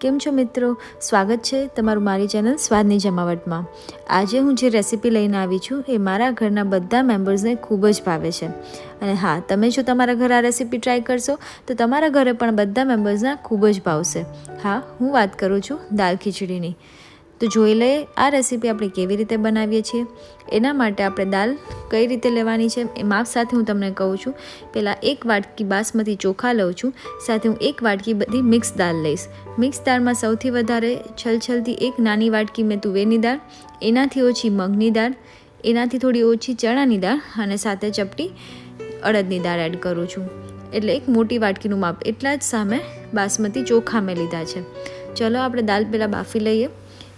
કેમ છો મિત્રો? સ્વાગત છે તમારું મારી ચેનલ સ્વાદની જમાવટમાં. આજે હું જે રેસીપી લઈને આવી છું, એ મારા ઘરના બધા મેમ્બર્સને ખૂબ જ ભાવે છે. અને હા, તમે જો તમારા ઘરે આ રેસીપી ટ્રાય કરશો, તો તમારા ઘરે પણ બધા મેમ્બર્સના ખૂબ જ ભાવશે. હા, હું વાત કરું છું દાલ ખીચડીની. તો જોઈ લઈએ, આ રેસીપી આપણે કેવી રીતે બનાવીએ છીએ. એના માટે આપણે દાલ કઈ રીતે લેવાની છે, એ માપ સાથે હું તમને કહું છું. પહેલાં એક વાટકી બાસમતી ચોખા લઉં છું, સાથે હું એક વાટકી બધી મિક્સ દાળ લઈશ. મિક્સ દાળમાં સૌથી વધારે છલછલથી એક નાની વાટકી મેં તુવેરની દાળ, એનાથી ઓછી મગની દાળ, એનાથી થોડી ઓછી ચણાની દાળ અને સાથે ચપટી અડદની દાળ એડ કરું છું. એટલે એક મોટી વાટકીનું માપ, એટલા જ સામે બાસમતી ચોખા મેં લીધા છે. ચલો આપણે દાળ પહેલાં બાફી લઈએ.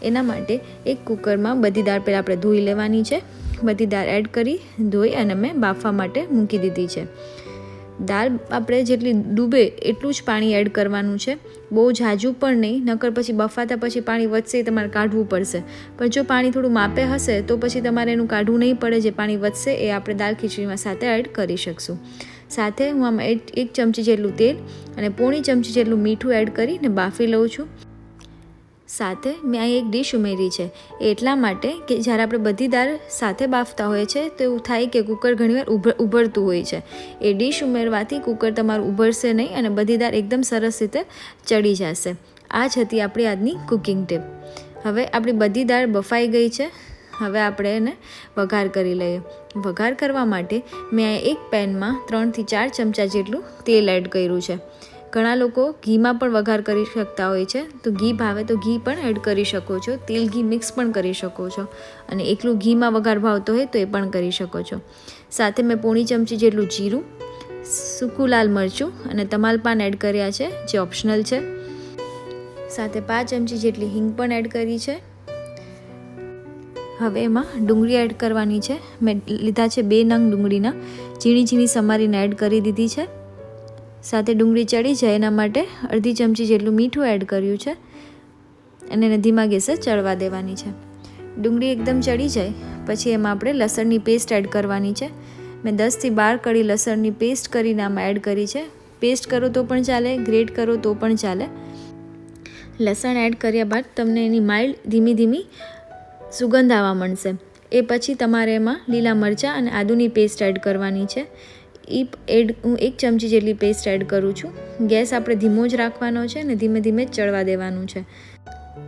એના માટે એક કુકરમાં બધી દાળ પહેલાં આપણે ધોઈ લેવાની છે. બધી દાળ એડ કરી, ધોઈ અને મેં બાફવા માટે મૂકી દીધી છે. દાળ આપણે જેટલી ડૂબે એટલું જ પાણી એડ કરવાનું છે. બહુ ઝાઝું પણ નહીં, નકર પછી બફાતા પછી પાણી વધશે એ તમારે કાઢવું પડશે. પણ જો પાણી થોડું માપે હશે, તો પછી તમારે એનું કાઢવું નહીં પડે, જે પાણી વધશે એ આપણે દાળ ખીચડીમાં સાથે એડ કરી શકશું. સાથે હું આમાં એક એક ચમચી જેટલું તેલ અને પોણી ચમચી જેટલું મીઠું એડ કરીને બાફી લઉં છું. સાથે મેં અહીં એક ડીશ ઉમેરી છે. એટલા માટે કે જ્યારે આપણે બધી દાળ સાથે બાફતા હોઈએ છીએ, તો એવું થાય કે કુકર ઘણીવાર ઉભર ઉભરતું હોય છે. એ ડીશ ઉમેરવાથી કુકર તમારું ઉભરશે નહીં અને બધી દાળ એકદમ સરસ રીતે ચડી જશે. આ જ હતી આપણી આજની કુકિંગ ટીપ હવે આપણી બધી દાળ બફાઈ ગઈ છે. હવે આપણે એને વઘાર કરી લઈએ. વઘાર કરવા માટે મેં એક પેનમાં ત્રણથી ચાર ચમચા જેટલું તેલ એડ કર્યું છે. ઘણા લોકો ઘીમાં પણ વઘાર કરી શકતા હોય છે. તો ઘી ભાવે તો ઘી પણ એડ કરી શકો છો. તેલ ઘી મિક્સ પણ કરી શકો છો. અને એકલું ઘીમાં વઘાર ભાવતો હોય તો એ પણ કરી શકો છો. સાથે મેં પોણી ચમચી જેટલું જીરું, સૂકું લાલ મરચું અને તમાલપાન એડ કર્યા છે, જે ઓપ્શનલ છે. સાથે પાંચ ચમચી જેટલી હિંગ પણ એડ કરી છે. હવે એમાં ડુંગળી એડ કરવાની છે. મેં લીધા છે બે નંગ ડુંગળીના. ઝીણી ઝીણી સમારીને એડ કરી દીધી છે. સાથે ડુંગળી ચડી જાય એના માટે અડધી ચમચી જેટલું મીઠું એડ કર્યું છે. અને એને ધીમા ગેસે ચડવા દેવાની છે. ડુંગળી એકદમ ચડી જાય, પછી એમાં આપણે લસણની પેસ્ટ એડ કરવાની છે. મેં દસથી બાર કડી લસણની પેસ્ટ કરીને આમાં એડ કરી છે. પેસ્ટ કરો તો પણ ચાલે ગ્રેટ કરો તો પણ ચાલે. લસણ એડ કર્યા બાદ તમને એની માઇલ્ડ ધીમી ધીમી સુગંધ આવવા મળશે એ પછી તમારે એમાં લીલા મરચાં અને આદુની પેસ્ટ એડ કરવાની છે. એ એડ હું એક ચમચી જેટલી પેસ્ટ એડ કરું છું. ગેસ આપણે ધીમો જ રાખવાનો છે અને ધીમે ધીમે ચડવા દેવાનું છે.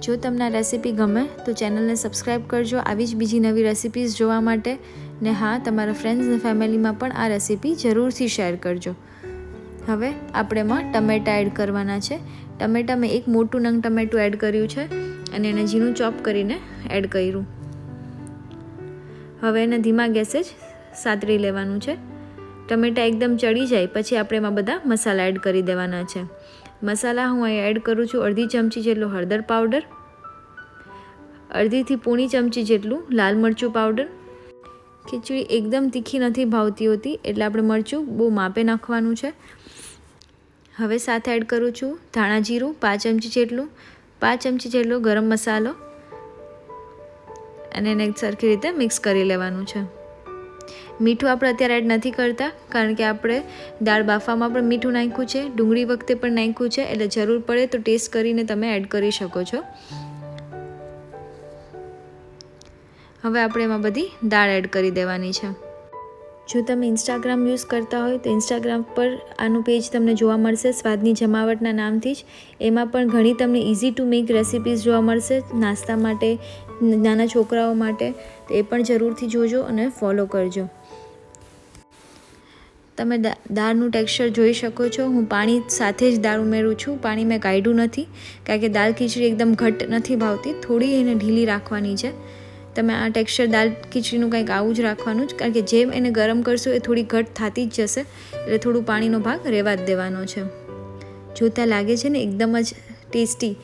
જો તમને આ રેસીપી ગમે તો ચેનલને સબસ્ક્રાઈબ કરજો. આવી જ બીજી નવી રેસિપીઝ જોવા માટે ને હા, તમારા ફ્રેન્ડ્સ અને ફેમિલીમાં પણ આ રેસીપી જરૂરથી શેર કરજો. હવે આપણે એમાં ટમેટા એડ કરવાના છે. ટમેટા મેં એક મોટું નંગ ટમેટું એડ કર્યું છે અને એને ઝીણું ચોપ કરીને એડ કર્યું. હવે એને ધીમા ગેસે જ સાતરી લેવાનું છે. ટમેટા એકદમ ચડી જાય, પછી આપણે એમાં બધા મસાલા એડ કરી દેવાના છે. મસાલા હું અહીં એડ કરું છું અડધી ચમચી જેટલો હળદર પાવડર અડધીથી પૂણી ચમચી જેટલું લાલ મરચું પાવડર ખીચડી એકદમ તીખી નથી ભાવતી હોતી, એટલે આપણે મરચું બહુ માપે નાખવાનું છે. હવે સાથે એડ કરું છું ધાણા જીરું પાંચ ચમચી જેટલું, પાંચ ચમચી જેટલો ગરમ મસાલો, અને એને સરખી રીતે મિક્સ કરી લેવાનું છે. મીઠું આપણે અત્યારે એડ નથી કરતા, કારણ કે આપણે દાળ બાફામાં પણ મીઠું નાખ્યું છે, ડુંગળી વખતે પણ નાખ્યું છે, એટલે જરૂર પડે તો ટેસ્ટ કરીને તમે એડ કરી શકો છો. હવે આપણે એમાં બધી દાળ એડ કરી દેવાની છે. જો તમે ઇન્સ્ટાગ્રામ યુઝ કરતા હોય તો ઇન્સ્ટાગ્રામ પર આનું પેજ તમને જોવા મળશે, સ્વાદની જમાવટના નામથી જ. એમાં પણ ઘણી તમને ઇઝી ટુ મેક રેસિપીઝ જોવા મળશે, નાસ્તા માટે નાના છોકરાઓ માટે તો એ પણ જરૂરથી જોજો અને ફોલો કરજો. તમે દાળનું ટેક્સચર જોઈ શકો છો. હું પાણી સાથે જ દાળ ઉમેરું છું. પાણી મેં કાઢ્યું નથી, કારણ કે દાળ ખીચડી એકદમ ઘટ નથી ભાવતી. થોડી એને ઢીલી રાખવાની છે. તમે આ ટેક્સચર દાળ ખીચડીનું કંઈક આવું જ રાખવાનું જ, કારણ કે જેમ એને ગરમ કરશો એ થોડી ઘટ થતી જ જશે, એટલે થોડું પાણીનો ભાગ રહેવા જ દેવાનો છે. જોતાં લાગે છે ને, એકદમ જ ટેસ્ટી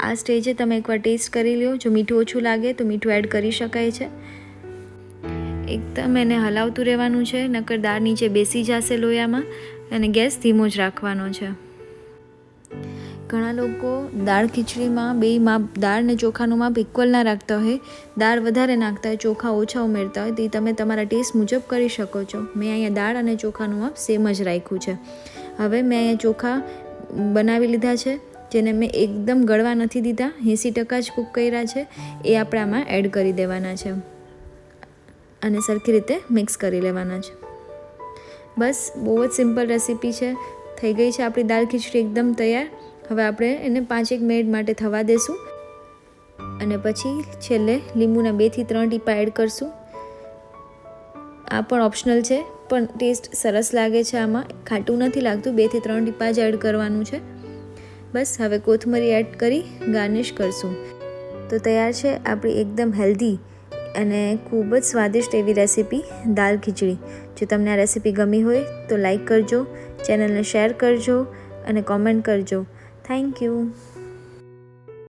આ સ્ટેજે તમે એકવાર ટેસ્ટ કરી લો જો મીઠું ઓછું લાગે તો મીઠું એડ કરી શકાય છે. એકદમ એને હલાવતું રહેવાનું છે, નકર દાળ નીચે બેસી જશે લોયામાં અને ગેસ ધીમો જ રાખવાનો છે. ઘણા લોકો દાળ ખીચડીમાં બે માપ દાળ ને ચોખાનું માપ ઇક્વલ ના રાખતા હોય. દાળ વધારે નાખતા હોય, ચોખા ઓછા ઉમેરતા હોય, તે તમે તમારા ટેસ્ટ મુજબ કરી શકો છો. મેં અહીંયા દાળ અને ચોખાનું માપ સેમ જ રાખ્યું છે. હવે મેં અહીંયા ચોખા બનાવી લીધા છે. જેને મેં એકદમ ગળવા નથી દીધા. એંસી ટકા જ કૂક કર્યા છે. એ આપણે આમાં એડ કરી દેવાના છે. અને સરખી રીતે મિક્સ કરી લેવાના છે. બસ, બહુ જ સિમ્પલ રેસીપી છે. થઈ ગઈ છે આપણી દાળ ખીચડી એકદમ તૈયાર. હવે આપણે એને પાંચેક મિનિટ માટે થવા દેશું. અને પછી છેલ્લે લીંબુના બેથી ત્રણ ટીપા એડ કરશું. આ પણ ઓપ્શનલ છે, પણ ટેસ્ટ સરસ લાગે છે આમાં. ખાટું નથી લાગતું, બેથી ત્રણ ટીપા જ એડ કરવાનું છે. બસ, હવે કોથમરી એડ કરી ગાર્નિશ કરશું. તો તૈયાર છે આપણી એકદમ હેલ્ધી અને ખૂબ જ સ્વાદિષ્ટ એવી રેસીપી દાલ ખીચડી. જો તમને આ રેસીપી ગમી હોય તો લાઈક કરજો ચેનલને શેર કરજો અને કોમેન્ટ કરજો. Thank you